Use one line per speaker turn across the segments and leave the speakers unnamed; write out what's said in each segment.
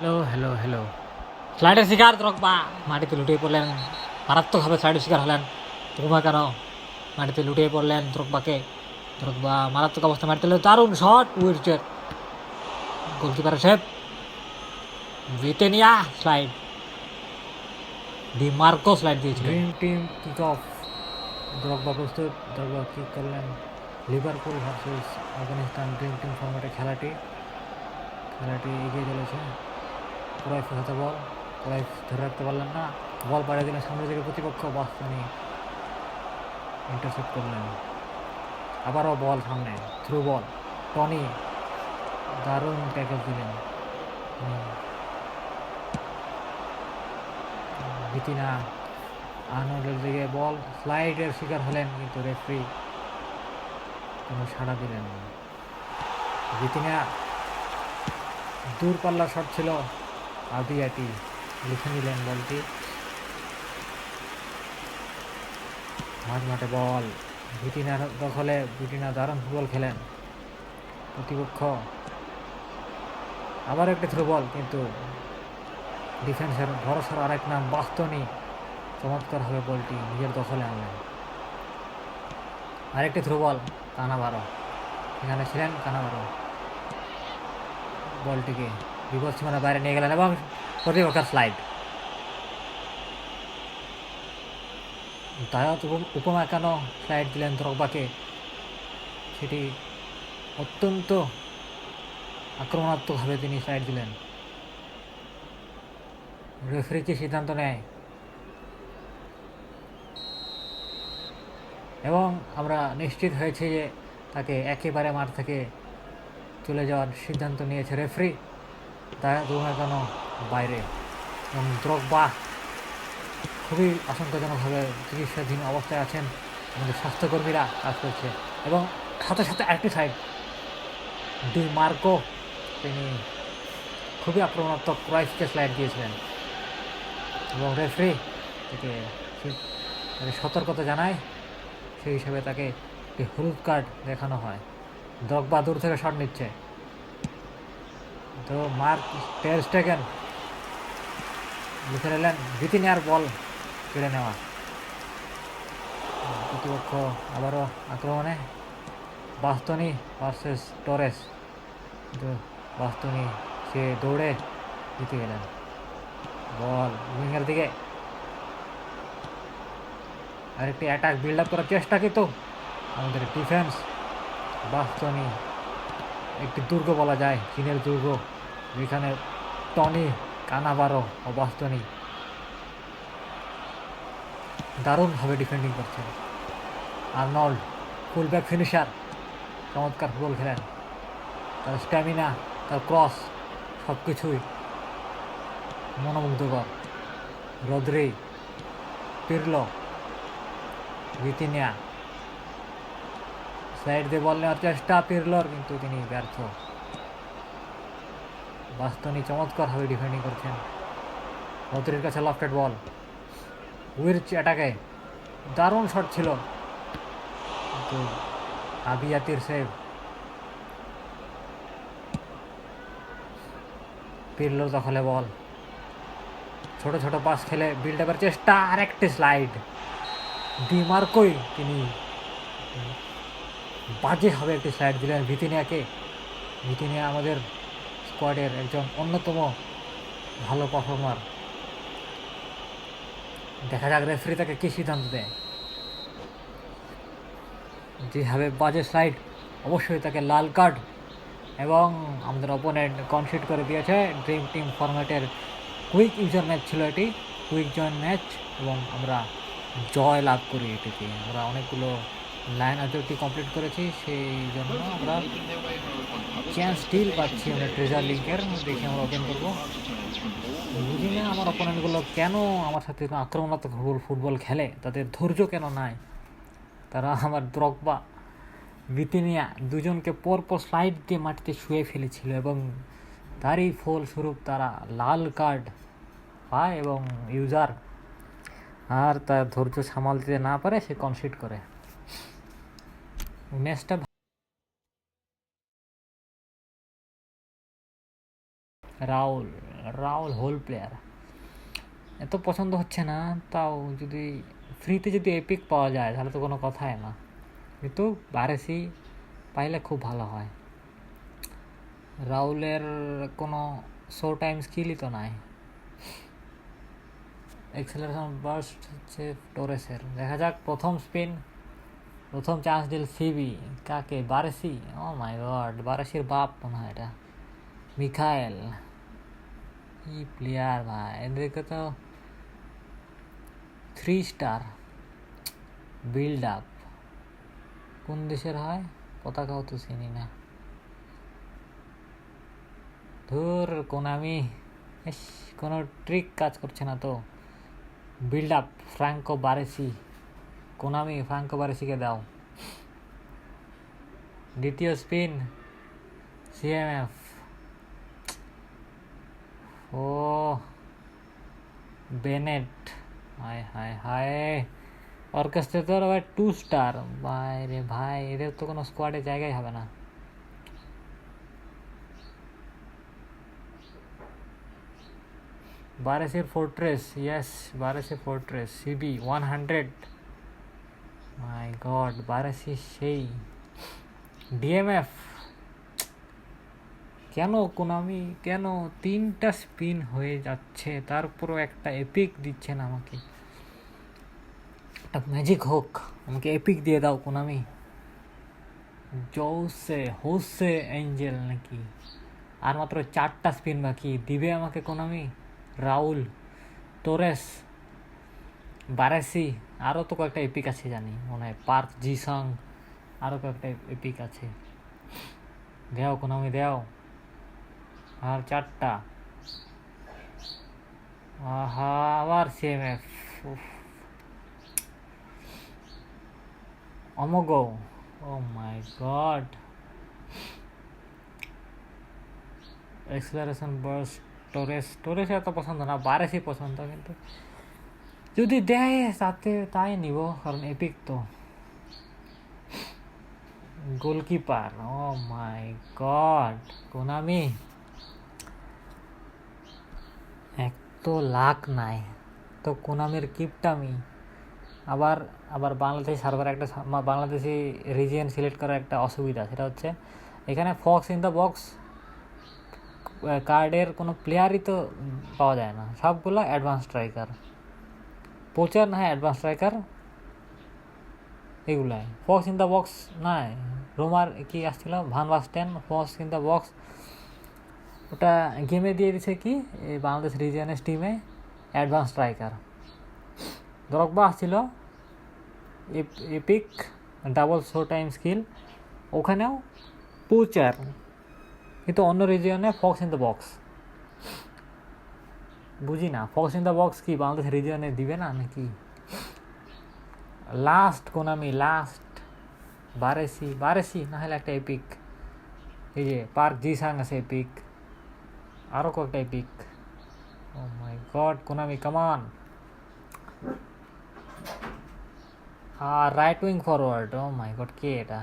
Hello hello hello
স্লাইডের শিকার দ্রকবা মাটিতে লুটিয়ে পড়লেন। মারাত্মকভাবে স্লাইডের শিকার হলেন। দ্রকবা কেন? মাটিতে লুটিয়ে পড়লেন দ্রকবাকে দ্রকবা মারাত্মক অবস্থা মাটিতে দারুণ শট উইচের গোলকিপারের save Vitinha slide D Marco slide দিয়েছিল।
Dream team kick off Drogba প্রস্তুত। দ্রগবা কিক করলেন। Liverpool versus Afghanistan dream team ফর্মেটে খেলাটি। খেলাটি এগিয়ে চলেছে। ক্রাইফ হাতে বল ক্রাইফ ধরে রাখতে পারলেন না। বল পাড়িয়ে দিলেন সামনে থেকে প্রতিপক্ষ বাস্তানি ইন্টারসেপ্ট করলেন। আবারও বল সামনে থ্রু বল টনি দারুণ ট্যাকেল দিলেন। ভিতিনা আর্নল্ডের দিকে বল স্লাইডের শিকার হলেন, কিন্তু রেফারি কোনো সাড়া দিলেন না। ভিতিনা দূরপাল্লার শট ছিল। আদিয়াটি লিখে নিলেন বলটি। মাঝ মাঠে বল, ভিটিনার দখলে ভিটিনা দারুণ ফুটবল খেলেন। প্রতিপক্ষ আবার একটি থ্রু বল, কিন্তু ডিফেন্সের ভরসার আরেক নাম বাস্তনি চমৎকারভাবে বলটি, নিজের দখলে আনলেন। আরেকটি থ্রু বল কানাবারো এখানে ছিলেন কানাবারো বলটিকে বিপদ সীমানা বাইরে নিয়ে গেলেন এবং প্রতিপক্ষের স্লাইড দায়ত উপ- উপমা কেন স্লাইড দিলেন দ্রগবাকে? সেটি অত্যন্ত আক্রমণাত্মকভাবে তিনি স্লাইড দিলেন। রেফারি কি সিদ্ধান্ত নেয়? এবং আমরা নিশ্চিত হয়েছি যে তাকে একেবারে মাঠ থেকে চলে যাওয়ার সিদ্ধান্ত নিয়েছে রেফারি তাই কেন বাইরে। এবং দ্রগবা খুবই আশঙ্কাজনকভাবে চিকিৎসাধীন অবস্থায় আছেন আমাদের স্বাস্থ্যকর্মীরা কাজ করছে। এবং সাথে সাথে আরেকটি সাইড ডি মার্কো, তিনি খুবই আক্রমণাত্মক ক্রাইফকে স্লাইড দিয়েছিলেন। এবং রেফারি তাকে তাকে সতর্কতা জানায়, সেই হিসাবে তাকে একটি হলুদ কার্ড দেখানো হয়। দ্রগবা দূর থেকে শট নিচ্ছে। তো মার্ক টের স্টেগেন লিখে নিলেন ভিতিনিয়ার বল কেড়ে নেওয়া। প্রতিপক্ষ আবারও আক্রমণে, বাস্তনি ভার্সেস টরেস। কিন্তু বাস্তনি সে দৌড়ে জিতে গেলেন। বল উইংয়ের দিকে। আরেকটি অ্যাটাক বিল্ড আপ করার চেষ্টা কিন্তু আমাদের ডিফেন্স বাস্তনি একটি দুর্গ বলা যায়, চীনের দুর্গ। যেখানে টনি কানাবারো ও বাস্তনি দারুণভাবে ডিফেন্ডিং করছে আর্নল্ড ফুলব্যাক ফিনিশার চমৎকার ফুটবল খেলেন। তার স্ট্যামিনা তার ক্রস সব কিছুই মনোমুগ্ধকর। রদ্রি, পিরলো ভিতিনিয়া সাইড দিয়ে বল নেওয়ার চেষ্টা, পিরলোর, কিন্তু তিনি ব্যর্থ। বাস্তনি চমৎকারভাবে ডিফেন্ডিং করছেন। রদ্রির কাছে লফটেড বল উইরচ অ্যাটাকে দারুণ শট ছিল। কিন্তু আবিয়াতির সেভ পিরলোর দখলে বল ছোট ছোট পাস খেলে বিল্ড আপের চেষ্টা আর একটি স্লাইড ডিমার্কই তিনি বাজে হবে একটি স্লাইড দিলেন ভিতিনিয়াকে। ভিতিনিয়া আমাদের স্কোয়াডের একজন অন্যতম ভালো পারফর্মার দেখা যাক রেফারি তাকে কী সিদ্ধান্ত দেয়। যেভাবে বাজে স্লাইড অবশ্যই তাকে লাল কার্ড এবং আমাদের অপোনেন্ট কনসিড করে দিয়েছে। ড্রিম টিম ফরম্যাটের কুইক ইউজার ম্যাচ ছিল এটি। কুইক জয়েন ম্যাচ এবং আমরা জয় লাভ করি এটিতে আমরা অনেকগুলো লাইন অবজেক্টিভ কমপ্লিট করেছি, সেই জন্য আমরা চ্যান্স স্টিল পাচ্ছি আমরা ট্রেজার লিঙ্কের দেখে আমরা ওপেন করব। বুঝি না আমার অপোনেন্টগুলো কেন আমার সাথে আক্রমণাত্মক ফুটবল খেলে, তাদের ধৈর্য কেন নাই? তারা আমার দ্রকবা বিতিনিয়া দুজনকে পরপর স্লাইড দিয়ে মাটিতে শুয়ে ফেলেছিল এবং তারই ফলস্বরূপ তারা লাল কার্ড পায় এবং ইউজার আর তার ধৈর্য সামাল দিতে না পারে, সে কনসিড করে। ম্যাচটা রাউল রাহুল হোল প্লেয়ার এত পছন্দ হচ্ছে না, তাও যদি ফ্রিতে যদি এপিক পাওয়া যায়, তাহলে তো কোনো কথাই না। কিন্তু বারেসি পাইলে খুব ভালো হয়। রাহুলের কোনো শো টাইম স্কিলই তো নাই। এক্সেলারেশন বার্স্ট হচ্ছে টোরেসের দেখা যাক, প্রথম স্পিন প্রথম চান্স দিল সিবি কাকে? বারেসি? ও মাই গড বারেসির বাপ মনে হয় এটা। মিখায়েল। কি প্লেয়ার ভাই, এদেরকে তো থ্রি স্টার বিল্ড আপ কোন দেশের হয়? পতাকাও তো চিনি না। ধুর কোন আমি কোনো ট্রিক কাজ করছে না তো। Build up Franco Baresi. Konami Franco বারেসিকে দাও দ্বিতীয় স্পিন সিএমএফ ও বেনেট হায় হায় হায় অর্কেস্ট্রা তো আবার টু স্টার ভাই রে ভাই এদের তো কোনো স্কোয়াডে জায়গায় হবে না বারেসের fortress yes বারেসের fortress CB one hundred my God Baresi সেই ডিএমএফ কেন কোনামি? কেন তিনটা স্পিন হয়ে যাচ্ছে? তারপরও একটা এপিক দিচ্ছে না আমাকে। একটা ম্যাজিক হোক, আমাকে এপিক দিয়ে দাও কোনামি। জৌসে, হোসে এঞ্জেল নাকি? আর মাত্র চারটা স্পিন বাকি। দিবে আমাকে কোনামি? রাউল তোরেস, বারেসি আরও তো কয়েকটা এপিক আছে জানি। মনে হয় পার্ক, জিসং আরও কয়েকটা এপিক আছে। দেও কোনামি, দেও। আর চারটা। আহা, আবার সিএমএফ অমগো ও my God acceleration bars Torres Torres এত পছন্দ না বারেসই পছন্দ কিন্তু যদি দেয় তাতে তাই নিব কারণ এপিক তো goalkeeper oh my god Konami এক তো লাখ নাই তো কোনামির কিপটামি আবার আবার বাংলাদেশ সার্ভার একটা বাংলাদেশি রিজিয়ন সিলেক্ট করার একটা অসুবিধা সেটা হচ্ছে এখানে ফক্স ইন দ্য বক্স কার্ডের কোনো প্লেয়ারই তো পাওয়া যায় না সবগুলো অ্যাডভান্স স্ট্রাইকার পোচার না অ্যাডভান্স স্ট্রাইকার এগুলাই। ফক্স ইন দ্য বক্স নাই। রোমার কি আসছিল? Van Basten fox in the box ওটা গেমে দিয়ে দিছে কি? এই বাংলাদেশ রিজিয়নের টিমে অ্যাডভান্স স্ট্রাইকার দ্রগবা আসছিল। Epic double show time skill ওখানেও পুচার কিন্তু অন্য রিজিয়নে ফক্স ইন দ্য বক্স বুঝি না। ফক্স ইন দ্য বক্স কি? বাংলাদেশ রিজিয়নে দিবে না নাকি? Last Konami last Baresi Baresi না হলে একটা এপিক এই যে পার্ক জি সাং আছে এপিক আরও কয়েকটা epic oh my God Konami come on R right wing forward oh my God কে এটা?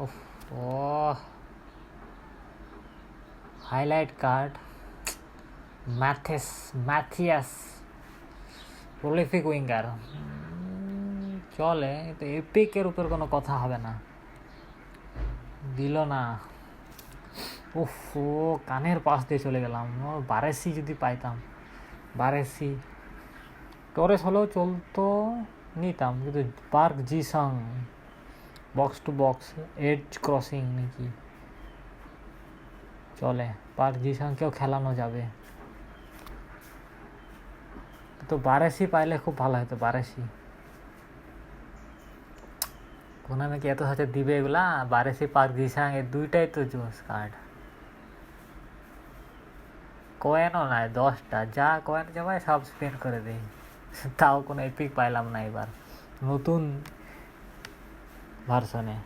ও highlight card ম্যাথেস Matthias prolific winger চলে তো এপিকের উপর কোনো কথা হবে না। দিল না। উফ, ও কানের পাশ দিয়ে চলে গেলাম। বারেসি যদি পাইতাম, বারেসি। টরেস হলেও চলতো, নিতাম। কিন্তু Park Ji Sung box to box edge crossing নাকি? চলে পার্ক জি সংকেও খেলানো যাবে। তো বারেসি পাইলে খুব ভালো হতো, বারেসি। কোনো নাকি এত সাথে দিবে এগুলা? বারেসি পার্ক জিসাং এই দুইটাই তো জোস কার্ড কয়েনও নাই, দশটা। যা কয়েন জমায় সব স্পেন্ড করে দেই। তাও কোনো এপিক পাইলাম না এবার। নতুন ভার্সনে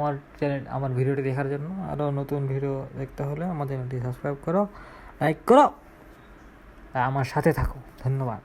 আমার চ্যানেল আমার ভিডিওটি দেখার জন্য আরও নতুন ভিডিও দেখতে হলে আমার চ্যানেলটি সাবস্ক্রাইব করো লাইক করো আমার সাথে থাকো। ধন্যবাদ।